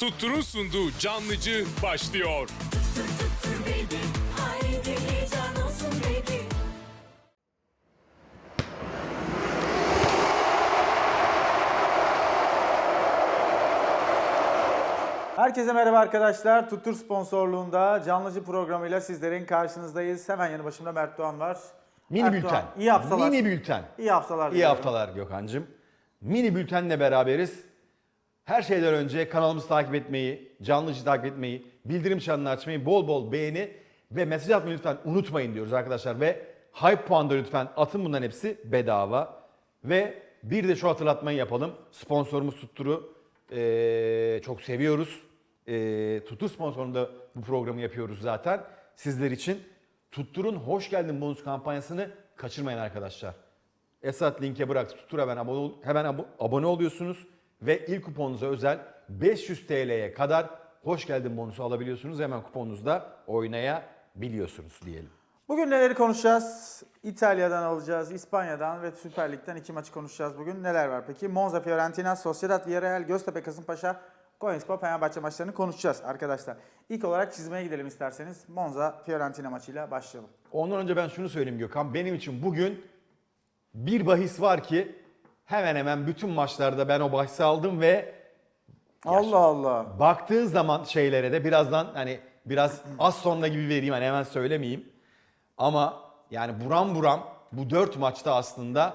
Tuttur'un sunduğu Canlıcı başlıyor. baby. Haydi heyecan olsun baby. Herkese merhaba arkadaşlar. Tuttur sponsorluğunda canlıcı programıyla sizlerin karşınızdayız. Hemen yanı başımda Mert Doğan var. Mini Mert bülten. Doğan, iyi haftalar. Mini bülten. İyi haftalar. İyi diliyorum. haftalar Gökhan'cığım. Mini bültenle beraberiz. Her şeyden önce kanalımızı takip etmeyi, canlıcı takip etmeyi, bildirim çanını açmayı, bol bol beğeni ve mesaj atmayı lütfen unutmayın diyoruz arkadaşlar. Ve hype puanı da lütfen atın bunların hepsi bedava. Ve bir de şu hatırlatmayı yapalım. Sponsorumuz Tuttur'u eee, çok seviyoruz. Eee Tuttur sponsorunda bu programı yapıyoruz zaten. Sizler için Tuttur'un Hoş Geldin bonus kampanyasını kaçırmayın arkadaşlar. Esat linke bırak tutur hemen abone, ol- hemen abo- abone oluyorsunuz ve ilk kuponunuza özel 500 TL'ye kadar hoş geldin bonusu alabiliyorsunuz. Hemen kuponunuzda oynayabiliyorsunuz diyelim. Bugün neleri konuşacağız? İtalya'dan alacağız, İspanya'dan ve Süper Lig'den iki maçı konuşacağız bugün. Neler var peki? Monza, Fiorentina, Sociedad, Villarreal, Göztepe, Kasımpaşa, Konyaspor, Fenerbahçe maçlarını konuşacağız arkadaşlar. İlk olarak çizmeye gidelim isterseniz. Monza, Fiorentina maçıyla başlayalım. Ondan önce ben şunu söyleyeyim Gökhan. Benim için bugün bir bahis var ki hemen hemen bütün maçlarda ben o bahsi aldım ve Allah Allah. baktığın zaman şeylere de birazdan hani biraz az sonra gibi vereyim hani hemen söylemeyeyim. Ama yani buram buram bu dört maçta aslında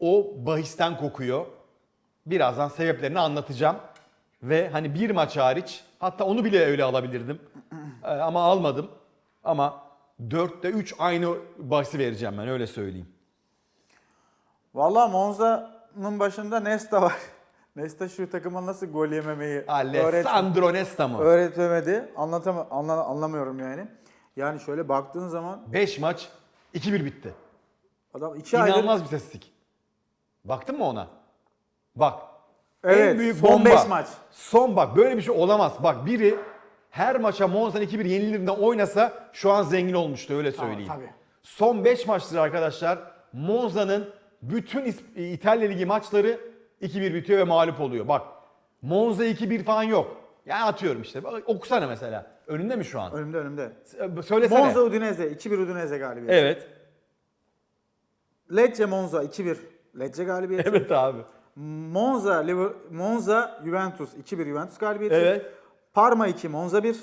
o bahisten kokuyor. Birazdan sebeplerini anlatacağım. Ve hani bir maç hariç hatta onu bile öyle alabilirdim. Ee, Ama almadım. Ama 4'te 3 aynı bahsi vereceğim ben öyle söyleyeyim. Vallahi Monza'nın başında Nesta var. Nesta şu takıma nasıl gol yememeyi Alessandro Nesta mı? öğretemedi. Anlatam anla- anlamıyorum yani. Yani şöyle baktığın zaman 5 maç 2-1 bitti. adam iki aydır İnanılmaz bir istatistik. Baktın mı ona? Bak. Evet, en büyük son bomba. beş maç. Son bak böyle bir şey olamaz. Bak biri her maça Monza'nın 2-1 yenildiğinde oynasa şu an zengin olmuştu öyle söyleyeyim. tabii. Son 5 maçtır arkadaşlar Monza'nın bütün İs- İtalya Ligi maçları 2-1 bitiyor ve mağlup oluyor. Bak Monza 2-1 falan yok. Yani atıyorum işte. Bak, okusana mesela. Önünde mi şu an? önümde önümde. Söylesene. Monza Udinese 2-1 Udinese galibiyeti. Evet. Lecce Monza 2-1 Lecce galibiyeti. Evet abi. Monza Liver- Monza Juventus 2-1 Juventus galibiyeti. Evet. Parma 2 Monza 1.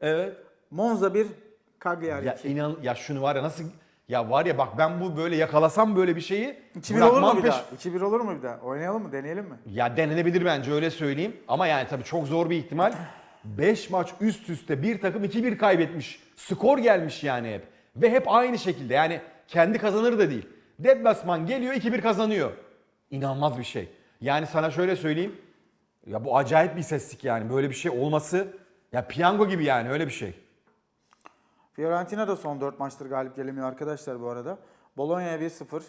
Evet. Monza 1 Cagliari Ya 2. inan ya şunu var ya nasıl ya var ya bak ben bu böyle yakalasam böyle bir şeyi 2-1 olur mu bir daha? 2-1 olur mu bir daha? Oynayalım mı? Deneyelim mi? Ya denenebilir bence öyle söyleyeyim. Ama yani tabii çok zor bir ihtimal. 5 maç üst üste bir takım 2-1 kaybetmiş. Skor gelmiş yani hep. Ve hep aynı şekilde yani kendi kazanır da değil. Deplasman geliyor 2-1 kazanıyor. İnanılmaz bir şey. Yani sana şöyle söyleyeyim. Ya bu acayip bir istatistik yani. Böyle bir şey olması ya piyango gibi yani öyle bir şey. Fiorentina da son 4 maçtır galip gelemiyor arkadaşlar bu arada. Bologna'ya 1-0,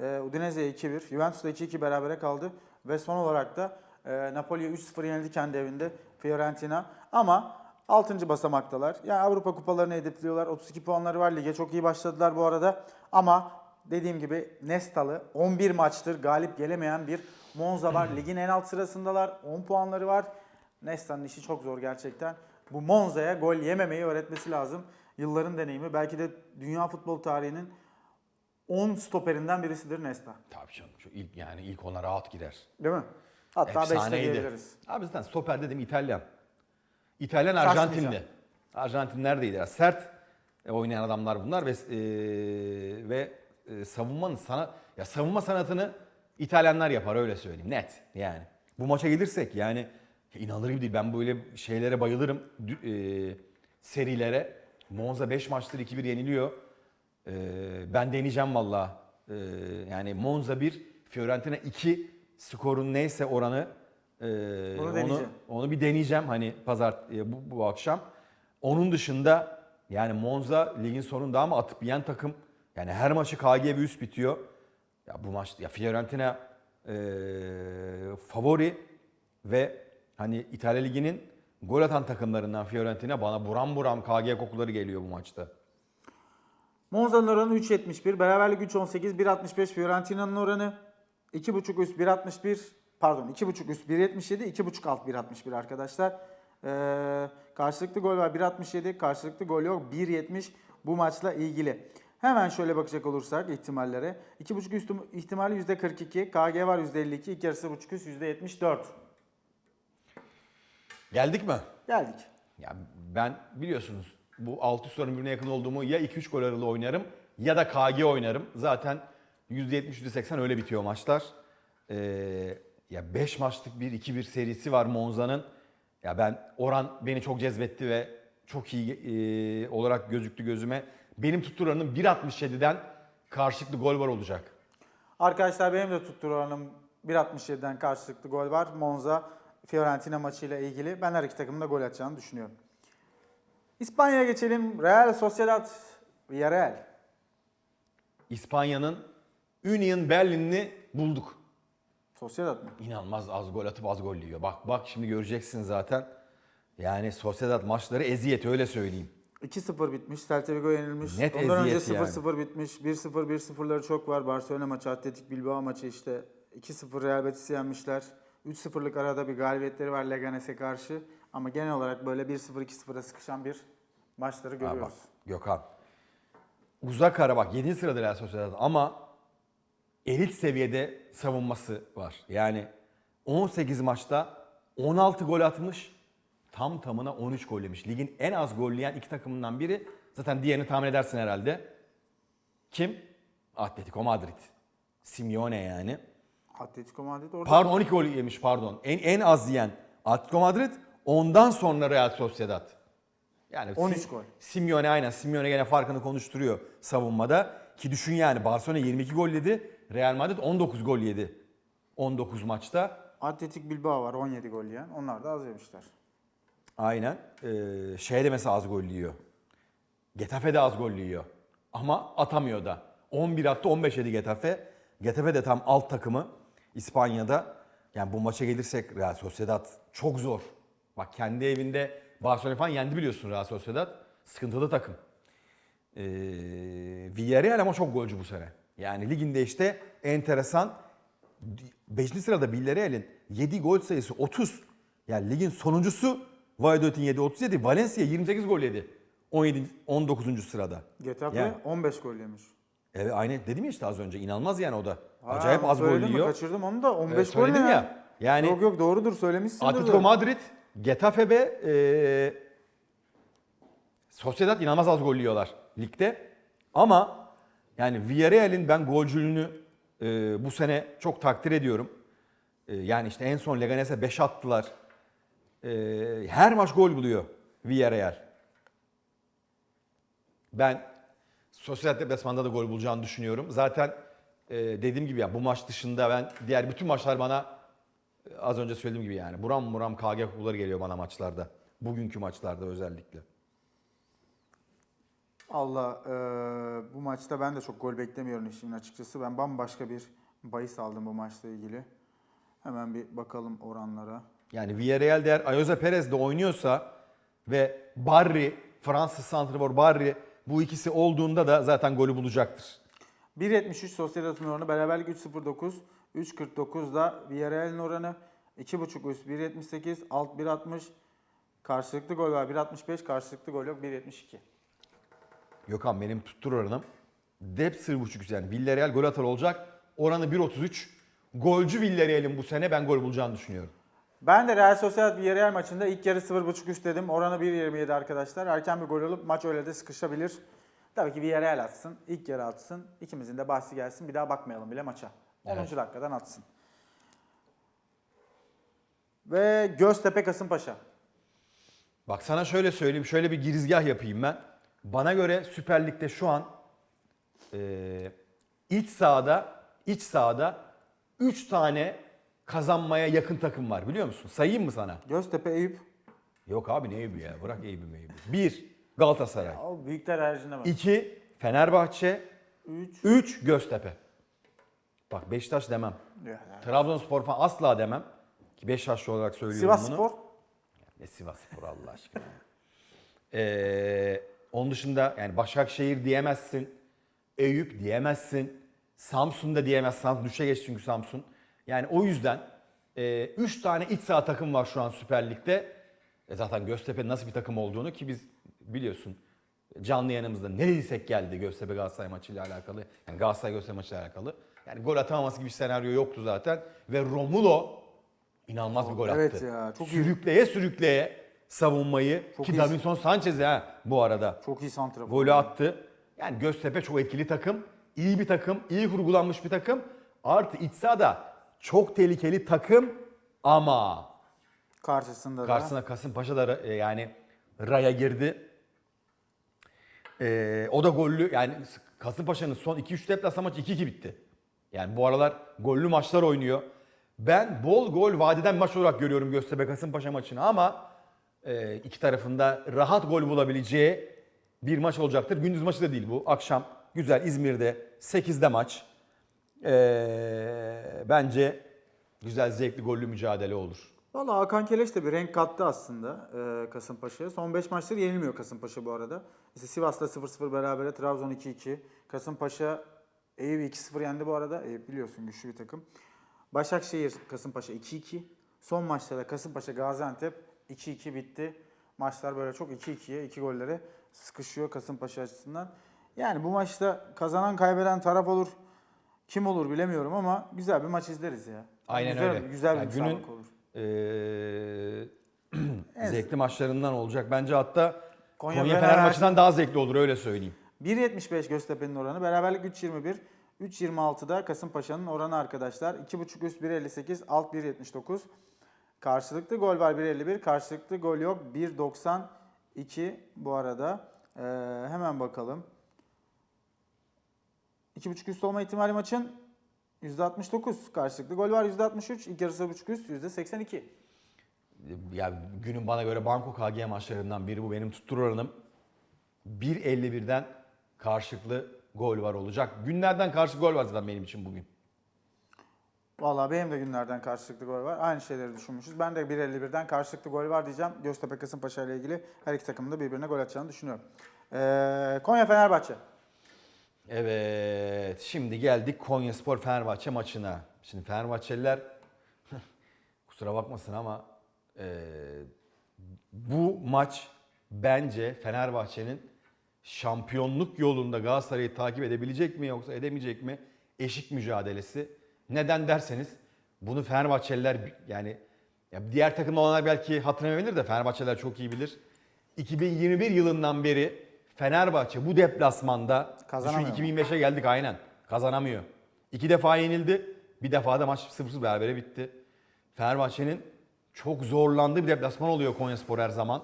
e, Udinese'ye 2-1, Juventus'ta 2-2 berabere kaldı. Ve son olarak da e, Napoli'ye 3-0 yenildi kendi evinde Fiorentina. Ama 6. basamaktalar. Yani Avrupa kupalarını hedefliyorlar. 32 puanları var. Lige çok iyi başladılar bu arada. Ama dediğim gibi Nestalı 11 maçtır galip gelemeyen bir Monza var. Ligin en alt sırasındalar. 10 puanları var. Nesta'nın işi çok zor gerçekten. Bu Monza'ya gol yememeyi öğretmesi lazım. Yılların deneyimi. Belki de dünya futbol tarihinin 10 stoperinden birisidir Nesta. Tabii canım. Şu ilk, yani ilk ona rahat gider. Değil mi? Hatta 5'te Efsaneydi. diyebiliriz. Abi zaten stoper dedim İtalyan. İtalyan. Arjantinli. Arjantinler de ya sert e, oynayan adamlar bunlar ve e, ve e, savunmanın sana ya savunma sanatını İtalyanlar yapar öyle söyleyeyim net yani. Bu maça gelirsek yani ya inanılır gibi değil. Ben böyle şeylere bayılırım. E, serilere. Monza 5 maçtır 2-1 yeniliyor. E, ben deneyeceğim valla. E, yani Monza 1, Fiorentina 2 skorun neyse oranı e, onu, deneyeceğim. onu bir deneyeceğim hani pazar e, bu, bu akşam. Onun dışında yani Monza ligin sonunda ama atıp yiyen takım. Yani her maçı KG üst bitiyor. Ya bu maç ya Fiorentina e, favori ve hani İtalya liginin gol atan takımlarından Fiorentina bana buram buram KG kokuları geliyor bu maçta. Monza'nın oranı 3.71, beraberlik 3.18, 1.65 Fiorentina'nın oranı 2.5 üst 1.61, pardon 2.5 üst 1.77, 2.5 alt 1.61 arkadaşlar. Ee, karşılıklı gol var 1.67, karşılıklı gol yok 1.70 bu maçla ilgili. Hemen şöyle bakacak olursak ihtimallere. 2.5 üst ihtimali %42, KG var %52, ilk yarısı 1.5 üst %74. Geldik mi? Geldik. Ya ben biliyorsunuz bu 6 sorunun birbirine yakın olduğumu ya 2-3 gol aralığı oynarım ya da KG oynarım. Zaten %70-%80 öyle bitiyor maçlar. Ee, ya 5 maçlık bir 2-1 serisi var Monza'nın. Ya ben oran beni çok cezbetti ve çok iyi e, olarak gözüktü gözüme. Benim tutturanım 1.67'den karşılıklı gol var olacak. Arkadaşlar benim de tutturanım 1.67'den karşılıklı gol var. Monza Fiorentina maçıyla ilgili. Ben her iki takımın da gol atacağını düşünüyorum. İspanya'ya geçelim. Real Sociedad Villarreal. İspanya'nın Union Berlin'i bulduk. Sociedad mı? İnanılmaz az gol atıp az gol yiyor. Bak bak şimdi göreceksin zaten. Yani Sociedad maçları eziyet öyle söyleyeyim. 2-0 bitmiş. Celta Vigo yenilmiş. Net Ondan önce eziyet 0-0 bitmiş. 1-0 1-0'ları çok var. Barcelona maçı, Atletik Bilbao maçı işte 2-0 Real Betis'i yenmişler. 3-0'lık arada bir galibiyetleri var Leganes'e karşı. Ama genel olarak böyle 1-0 2-0'a sıkışan bir maçları Ha görüyoruz. bak Gökhan. Uzak ara bak 7. sırada Real Sociedad ama elit seviyede savunması var. Yani 18 maçta 16 gol atmış. Tam tamına 13 gol yemiş. Ligin en az golleyen iki takımından biri. Zaten diğerini tahmin edersin herhalde. Kim? Atletico Madrid. Simeone yani. Atletico Madrid orada. Pardon 12 gol yemiş pardon. En, en az yiyen Atletico Madrid. Ondan sonra Real Sociedad. Yani 13 Sim- gol. Simeone aynen. Simeone gene farkını konuşturuyor savunmada. Ki düşün yani Barcelona 22 gol yedi. Real Madrid 19 gol yedi. 19 maçta. Atletik Bilbao var 17 gol yiyen. Onlar da az yemişler. Aynen. Ee, şey de mesela az gol yiyor. Getafe de az gol yiyor. Ama atamıyor da. 11 attı 15 yedi Getafe. Getafe de tam alt takımı İspanya'da. Yani bu maça gelirsek Real Sociedad çok zor. Bak kendi evinde Barcelona falan yendi biliyorsun Real Sociedad. Sıkıntılı takım. Ee, Villarreal ama çok golcü bu sene. Yani liginde işte enteresan 5. sırada Villarreal'in 7 gol sayısı 30. Yani ligin sonuncusu Valladolid'in 7 37, Valencia 28 gol yedi. 17 19. sırada. Getafe Yani. 15 gol yemiş. Evet aynı dedim ya işte az önce inanılmaz yani o da. Acayip az gol söyledin mi? yiyor. Kaçırdım onu da 15 Evet, gol ne söyledim ya? ya. Yani- Yok yok doğrudur söylemişsindir. Atletico. Madrid, Getafe ve e, Sociedad inanılmaz az gol yiyorlar ligde. Ama yani Villarreal'in ben golcülüğünü e, bu sene çok takdir ediyorum. E, yani işte en son Leganes'e 5 attılar. E, her maç gol buluyor Villarreal. Ben Sociedad deplasmanda da gol bulacağını düşünüyorum. Zaten e, dediğim gibi ya bu maç dışında ben diğer bütün maçlar bana e, az önce söylediğim gibi yani buram buram KG kokuları geliyor bana maçlarda. Bugünkü maçlarda özellikle. Allah eee, bu maçta ben de çok gol beklemiyorum işin açıkçası. Ben bambaşka bir bahis aldım bu maçla ilgili. Hemen bir bakalım oranlara. Yani Villarreal eğer Ayoze Perez de oynuyorsa ve Barry, Fransız santrafor Barry bu ikisi olduğunda da zaten golü bulacaktır. 1.73 Sociedad'ın oranı, beraberlik 3.09, 3.49 da Villarreal'in oranı, 2.5 üst 1.78, alt 1.60, karşılıklı gol var 1.65, karşılıklı gol yok 1.72. Gökhan benim tuttur oranım. Dep sır buçuk yani Villarreal gol atar olacak. Oranı 1.33. Golcü Villarreal'in bu sene ben gol bulacağını düşünüyorum. Ben de Real Sociedad Villarreal maçında ilk yarı 0.5 üst dedim. Oranı 1.27 arkadaşlar. Erken bir gol alıp maç öyle de sıkışabilir. Tabii ki Villarreal atsın, ilk yarı atsın. İkimizin de bahsi gelsin. Bir daha bakmayalım bile maça. 10. Evet. dakikadan atsın. Ve Göztepe Kasımpaşa. Bak sana şöyle söyleyeyim, şöyle bir girizgah yapayım ben. Bana göre Süper Lig'de şu an eee iç sahada, iç sahada 3 tane kazanmaya yakın takım var biliyor musun? Sayayım mı sana? Göztepe Eyüp. Yok abi ne Eyüp'ü ya bırak Eyüp'ü meyüp'ü. 1. Galatasaray. O büyükler haricinde var. 2. Fenerbahçe. 3. 3. Göztepe. Bak Beşiktaş demem. Trabzonspor falan asla demem. Ki Beşiktaşlı olarak söylüyorum Sivas bunu. Spor. Ne Sivas Spor Allah aşkına. Ee, onun dışında yani Başakşehir diyemezsin. Eyüp diyemezsin. Samsun da diyemezsin. Samsun düşe geçti çünkü Samsun. Yani o yüzden 3 tane iç saha takım var şu an Süper Lig'de. E zaten Göztepe nasıl bir takım olduğunu ki biz biliyorsun canlı yanımızda ne dediysek geldi Göztepe Galatasaray maçıyla alakalı. Yani Galatasaray Göztepe maçıyla alakalı. Yani gol atamaması gibi bir senaryo yoktu zaten. Ve Romulo inanılmaz bir gol attı. Evet ya, çok iyi. sürükleye sürükleye savunmayı Çok ki iyi. Davinson Sanchez'e ha bu arada Çok iyi santrafor. golü attı. Yani Göztepe çok etkili takım. iyi bir takım, iyi kurgulanmış bir takım. Artı iç sahada çok tehlikeli takım ama Karşısında da. karşısına Kasımpaşa da e, yani raya girdi. E, o da gollü yani Kasımpaşa'nın son 2-3 deplasman maçı 2-2 bitti. Yani bu aralar gollü maçlar oynuyor. Ben bol gol vadeden maç olarak görüyorum Göztepe Kasımpaşa maçını ama e, iki tarafında rahat gol bulabileceği bir maç olacaktır. Gündüz maçı da değil bu. Akşam güzel İzmir'de 8'de maç. E, bence güzel zevkli gollü mücadele olur. Valla Hakan Keleş de bir renk kattı aslında e, Kasımpaşa'ya. Son 5 maçları yenilmiyor Kasımpaşa bu arada. İşte Sivas'ta 0-0 berabere, Trabzon 2-2. Kasımpaşa Eyüp 2-0 yendi bu arada. Eyüp biliyorsun güçlü bir takım. Başakşehir Kasımpaşa 2-2. Son maçta da Kasımpaşa Gaziantep 2-2 bitti. Maçlar böyle çok 2-2'ye, 2 gollere sıkışıyor Kasımpaşa açısından. Yani bu maçta kazanan kaybeden taraf olur. Kim olur bilemiyorum ama güzel bir maç izleriz ya. Aynen güzel, öyle. Güzel bir Yani günün- olur. Ee, zevkli maçlarından olacak. Bence hatta Konya Konya, Fener Fener maçından daha zevkli olur öyle söyleyeyim. 1.75 Göztepe'nin oranı. Beraberlik 3.21. 3.26'da Kasımpaşa'nın oranı arkadaşlar. 2.5 üst 1.58, alt 1.79. Karşılıklı gol var 1.51. Karşılıklı gol yok 1.92 bu arada. Ee, hemen bakalım. 2.5 üst olma ihtimali maçın %69. Karşılıklı gol var %63. İlk yarısı buçuk üst %82. Ya günün bana göre Banko KG maçlarından biri bu benim tuttur oranım. 1.51'den karşılıklı gol var olacak. Günlerden karşı gol var zaten benim için bugün. Vallahi benim de günlerden karşılıklı gol var. Aynı şeyleri düşünmüşüz. Ben de 1.51'den karşılıklı gol var diyeceğim. Göztepe Kasımpaşa ile ilgili her iki takımın da birbirine gol atacağını düşünüyorum. Ee, Konya Fenerbahçe. Evet şimdi geldik Konya Spor Fenerbahçe maçına. Şimdi Fenerbahçeliler kusura bakmasın ama e, bu maç bence Fenerbahçe'nin şampiyonluk yolunda Galatasaray'ı takip edebilecek mi yoksa edemeyecek mi? Eşik mücadelesi. Neden derseniz bunu Fenerbahçeliler yani ya diğer takım olanlar belki hatırlamayabilir de Fenerbahçeliler çok iyi bilir. 2021 yılından beri Fenerbahçe bu deplasmanda Kazanamıyor. düşün 2025'e geldik aynen. Kazanamıyor. İki defa yenildi. Bir defa da maç 0-0 berabere bitti. Fenerbahçe'nin çok zorlandığı bir deplasman oluyor Konyaspor her zaman.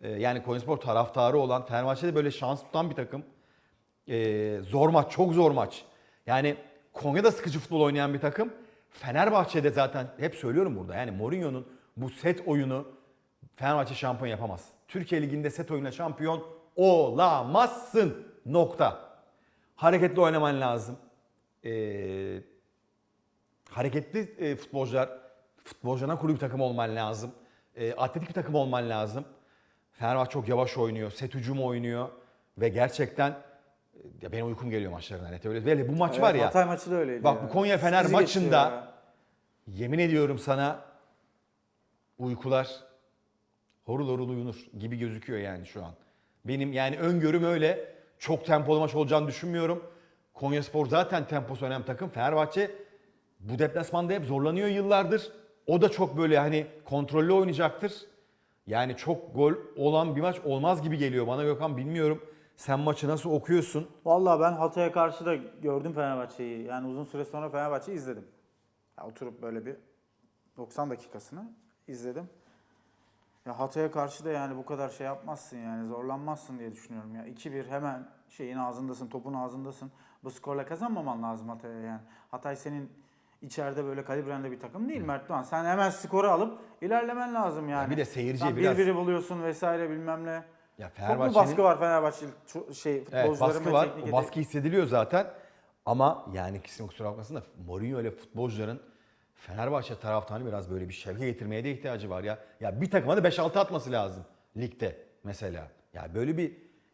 Ee, yani Konyaspor taraftarı olan, Fenerbahçe'de böyle şans tutan bir takım. Ee, zor maç, çok zor maç. Yani Konya'da sıkıcı futbol oynayan bir takım. Fenerbahçe'de zaten hep söylüyorum burada. Yani Mourinho'nun bu set oyunu Fenerbahçe şampiyon yapamaz. Türkiye Ligi'nde set oyunla şampiyon olamazsın. Nokta. Hareketli oynaman lazım. Ee, hareketli e, futbolcular, futbolcularına kurulu bir takım olman lazım. E, atletik bir takım olman lazım. Fenerbahçe çok yavaş oynuyor, set hücumu oynuyor ve gerçekten e, ya benim uykum geliyor maçlarına net öyle. Böyle bu maç Evet, var ya. Hatay maçı da öyleydi. Bak ya. bu Konya Fener Sıkıcı maçında ya. yemin ediyorum sana uykular horul horul uyunur gibi gözüküyor yani şu an. Benim yani öngörüm öyle. Çok tempolu maç olacağını düşünmüyorum. Konyaspor zaten temposu önemli takım. Fenerbahçe bu deplasmanda hep zorlanıyor yıllardır. O da çok böyle hani kontrollü oynayacaktır. Yani çok gol olan bir maç olmaz gibi geliyor bana Gökhan bilmiyorum. Sen maçı nasıl okuyorsun? Vallahi ben Hatay'a karşı da gördüm Fenerbahçe'yi. Yani uzun süre sonra Fenerbahçe'yi izledim. Ya oturup böyle bir 90 dakikasını izledim. Ya Hatay'a karşı da yani bu kadar şey yapmazsın yani zorlanmazsın diye düşünüyorum ya. 2-1 hemen şeyin ağzındasın, topun ağzındasın. Bu skorla kazanmaman lazım Hatay'a yani. Hatay senin içeride böyle kalibrende bir takım değil Mert Doğan. Sen hemen skoru alıp ilerlemen lazım yani. bir de seyirciye Sen biraz- Bir biri buluyorsun vesaire bilmem ne. Ya Çok mu Fenerbahçe'nin baskı var Fenerbahçe ço- şey Evet baskı var. O baskı hissediliyor zaten. Ama yani kesin kusura bakmasın da Mourinho ile futbolcuların Fenerbahçe taraftarını biraz böyle bir şevke getirmeye de ihtiyacı var ya. Ya bir takıma da 5-6 atması lazım ligde mesela. Ya böyle bir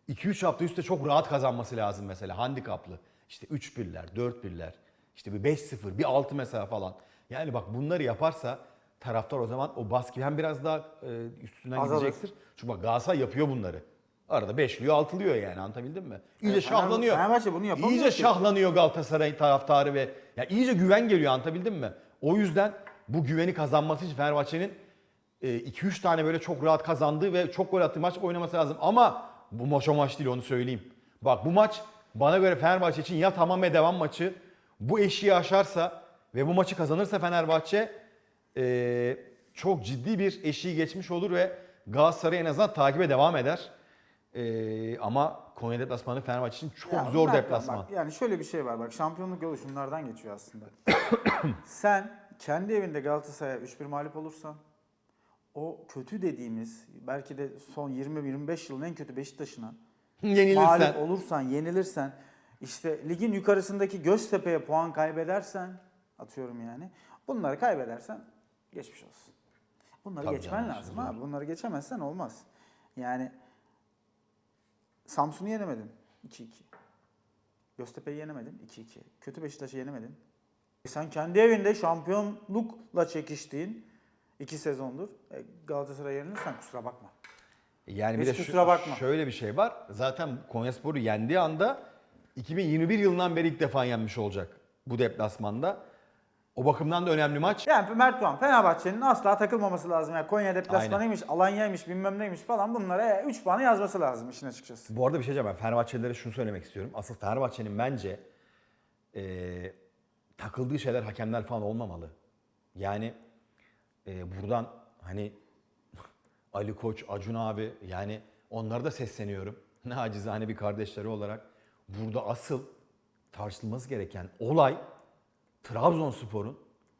2-3 hafta üstte çok rahat kazanması lazım mesela handikaplı. İşte 3-1'ler, 4-1'ler, işte bir 5-0, bir 6 mesela falan. Yani bak bunları yaparsa taraftar o zaman o baskı hem biraz daha e, üstünden Azalır. gidecektir. Çünkü bak Galatasaray yapıyor bunları. Arada beşliyor, altılıyor yani anlatabildim mi? İyice Evet, şahlanıyor. Fenerbahçe bunu yapamıyor İyice ki. şahlanıyor Galatasaray taraftarı ve ya iyice güven geliyor anlatabildim mi? O yüzden bu güveni kazanması için Fenerbahçe'nin 2-3 tane böyle çok rahat kazandığı ve çok gol attığı maç oynaması lazım. Ama bu maç o maç değil onu söyleyeyim. Bak bu maç bana göre Fenerbahçe için ya tamam ve devam maçı. Bu eşiği aşarsa ve bu maçı kazanırsa Fenerbahçe e, çok ciddi bir eşiği geçmiş olur ve Galatasaray en azından takibe devam eder. E, ama Konya deplasmanı Fenerbahçe için çok Ya zor bunlar- deplasman. Bak, yani şöyle bir şey var bak şampiyonluk yolu şunlardan geçiyor aslında. Sen kendi evinde Galatasaray'a 3-1 mağlup olursan o kötü dediğimiz belki de son 20-25 yılın en kötü Beşiktaş'ına Yenilirsen. mağlup olursan, yenilirsen işte ligin yukarısındaki Göztepe'ye puan kaybedersen atıyorum yani bunları kaybedersen geçmiş olsun. Bunları Tabii geçmen canım, lazım zor. abi. Bunları geçemezsen olmaz. Yani Samsun'u yenemedin 2-2. Göztepe'yi yenemedin 2-2. Kötü Beşiktaş'ı yenemedin. E sen kendi evinde şampiyonlukla çekiştiğin iki sezondur e, Galatasaray'a yenilirsen kusura bakma. Yani bir Hiç de şu- kusura bakma. şöyle bir şey var. Zaten Konyaspor'u yendiği anda 2021 yılından beri ilk defa yenmiş olacak bu deplasmanda. O bakımdan da önemli maç. Yani Mert Doğan Fenerbahçe'nin asla takılmaması lazım. Yani Konya deplasmanıymış, Alanya'ymış, bilmem neymiş falan bunlara 3 puanı yazması lazım işin açıkçası. Bu arada bir şey diyeceğim ben Fenerbahçelilere şunu söylemek istiyorum. Asıl Fenerbahçe'nin bence eee, takıldığı şeyler hakemler falan olmamalı. Yani eee, buradan hani Ali Koç, Acun abi yani onlara da sesleniyorum. Nacizane bir kardeşleri olarak. Burada asıl tartışılması gereken olay Trabzonspor'un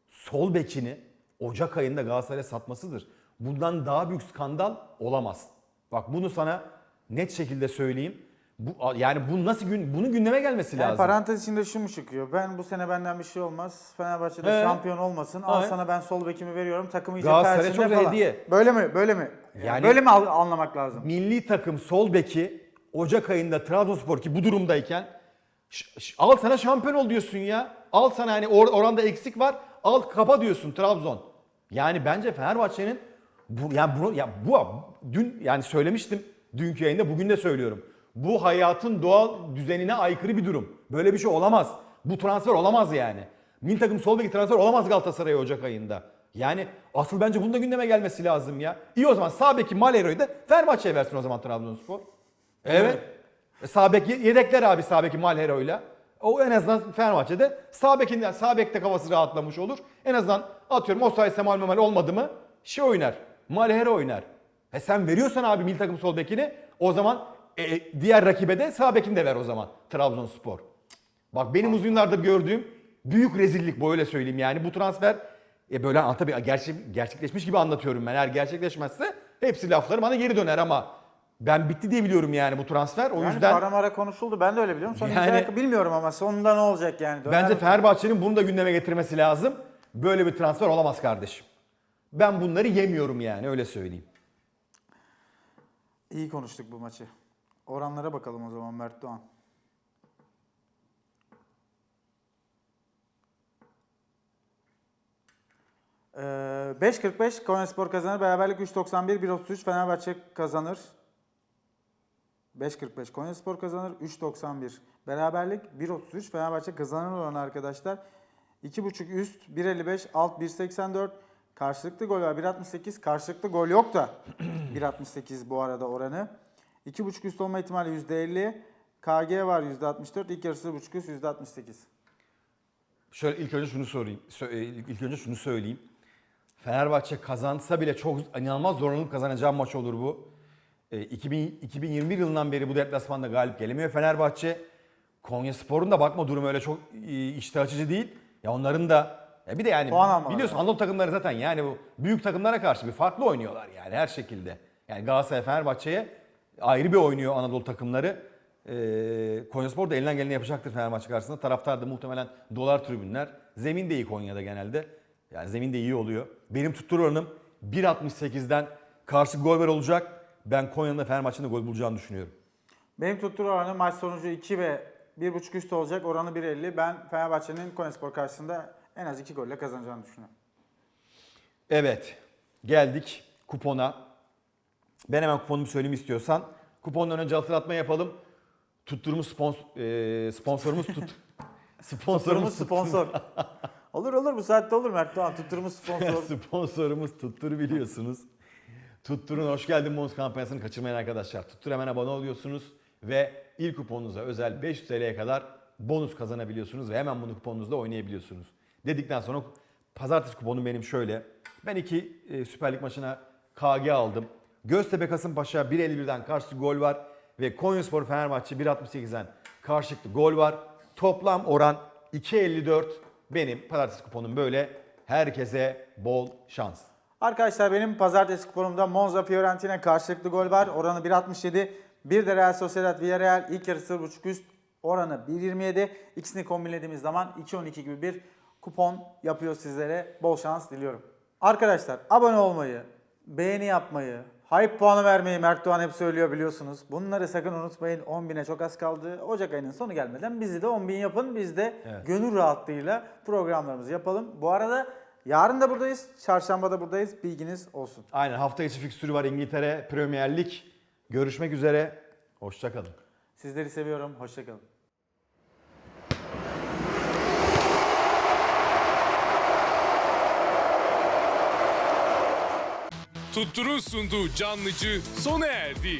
sol bekini Ocak ayında Galatasaray'a satmasıdır. Bundan daha büyük skandal olamaz. Bak bunu sana net şekilde söyleyeyim. Bu yani bu nasıl gün bunun gündeme gelmesi Yani lazım. parantez içinde şu mu çıkıyor? Ben bu sene benden bir şey olmaz. Fenerbahçe'de Evet. şampiyon olmasın. Al Evet. sana ben sol bekimi veriyorum. Takımı iyice tersine çok falan. hediye. Böyle mi? Böyle mi? Yani Yani- böyle mi anlamak lazım? Milli takım sol beki Ocak ayında Trabzonspor ki bu durumdayken al sana şampiyon ol diyorsun ya. Al sana hani or- oranda eksik var. Al kapa diyorsun Trabzon. Yani bence Fenerbahçe'nin bu yani bunu ya bu dün yani söylemiştim dünkü yayında bugün de söylüyorum. Bu hayatın doğal düzenine aykırı bir durum. Böyle bir şey olamaz. Bu transfer olamaz yani. Milli takım sol beki transfer olamaz Galatasaray'a Ocak ayında. Yani asıl bence bunun da gündeme gelmesi lazım ya. İyi o zaman sağ beki Malero'yu da Fenerbahçe'ye versin o zaman Trabzonspor. Evet. E, Sağ bek yedekler abi sağ beki Malhero'yla. O en azından Fenerbahçe'de sağ bekinden sağ bekte kafası rahatlamış olur. En azından atıyorum o sayı Semal Memel olmadı mı şey oynar. Malhero oynar. E sen veriyorsan abi milli takım sol bekini o zaman e, diğer rakibe de sağ bekini de ver o zaman Trabzonspor. Bak benim uzun yıllardır gördüğüm büyük rezillik bu öyle söyleyeyim yani bu transfer e böyle tabii gerçek, gerçekleşmiş gibi anlatıyorum ben. Eğer gerçekleşmezse hepsi lafları bana geri döner ama ben bitti diye biliyorum yani bu transfer. O Yani yüzden para mara konuşuldu. Ben de öyle biliyorum. Son Yani- bilmiyorum ama sonunda ne olacak yani? Döner bence? Fenerbahçe'nin bunu da gündeme getirmesi lazım. Böyle bir transfer olamaz kardeşim. Ben bunları yemiyorum yani öyle söyleyeyim. İyi konuştuk bu maçı. Oranlara bakalım o zaman Mert Doğan. Ee, 5.45 Konyaspor kazanır. Beraberlik 3.91 1.33 Fenerbahçe kazanır. 5.45 Konyaspor kazanır. 3.91 beraberlik 1.33 Fenerbahçe kazanır oranı arkadaşlar. 2.5 üst 1.55 alt 1.84 karşılıklı gol var 1.68 karşılıklı gol yok da 1.68 bu arada oranı. 2.5 üst olma ihtimali %50 KG var %64 ilk yarısı 1.5 üst %68. Şöyle ilk önce şunu sorayım. E, İlk önce şunu söyleyeyim. Fenerbahçe kazansa bile çok inanılmaz zorlanıp kazanacağı maç olur bu. E, 2000, 2021 yılından beri bu deplasmanda galip gelemiyor Fenerbahçe. Konyaspor'un da bakma durumu öyle çok e, iştah açıcı değil. Ya onların da ya bir de yani Puan almaları biliyorsun. Anadolu takımları zaten yani bu büyük takımlara karşı bir farklı oynuyorlar yani her şekilde. Yani Galatasaray Fenerbahçe'ye ayrı bir oynuyor Anadolu takımları. Ee, Konyaspor da elinden geleni yapacaktır Fenerbahçe karşısında. Taraftar da muhtemelen dolar tribünler. Zemin de iyi Konya'da genelde. Yani zemin de iyi oluyor. Benim tuttur oranım 1.68'den karşı gol ver olacak. Ben Konya'nın da Fenerbahçe'nin de gol bulacağını düşünüyorum. Benim tuttuğum oranı maç sonucu 2 ve 1.5 üst olacak. Oranı 1.50. Ben Fenerbahçe'nin Konyaspor karşısında en az 2 golle kazanacağını düşünüyorum. Evet. Geldik kupona. Ben hemen kuponumu söyleyeyim istiyorsan. Kupondan önce hatırlatma yapalım. Tutturumuz spons e, sponsorumuz tut. Sponsorumuz sponsor. olur olur bu saatte olur Mert Doğan. Tutturumuz sponsor. Sponsorumuz Tuttur biliyorsunuz. Tuttur'un hoş geldin bonus kampanyasını kaçırmayın arkadaşlar. Tuttur hemen abone oluyorsunuz ve ilk kuponunuza özel 500 TL'ye kadar bonus kazanabiliyorsunuz ve hemen bunu kuponunuzda oynayabiliyorsunuz. Dedikten sonra pazartesi kuponum benim şöyle. Ben iki e, Süper Lig maçına KG aldım. Göztepe Kasımpaşa 1.51'den karşılıklı gol var ve Konyaspor Fenerbahçe 1.68'den karşılıklı gol var. Toplam oran 2.54 benim pazartesi kuponum böyle. Herkese bol şans. Arkadaşlar benim pazartesi kuponumda Monza Fiorentina karşılıklı gol var. Oranı 1.67. Bir de Real Sociedad Villarreal ilk yarısı 0.5 üst. Oranı 1.27. İkisini kombinlediğimiz zaman 2.12 gibi bir kupon yapıyor sizlere. Bol şans diliyorum. Arkadaşlar abone olmayı, beğeni yapmayı, hype puanı vermeyi Mert Doğan hep söylüyor biliyorsunuz. Bunları sakın unutmayın. 10.000'e çok az kaldı. Ocak ayının sonu gelmeden bizi de 10.000 yapın. Biz de Evet. gönül rahatlığıyla programlarımızı yapalım. Bu arada yarın da buradayız. Çarşamba da buradayız. Bilginiz olsun. Aynen hafta içi fikstürü var İngiltere Premier Lig. Görüşmek üzere. Hoşçakalın. Sizleri seviyorum. Hoşçakalın. Tuttur'un sunduğu Canlıcı sona erdi.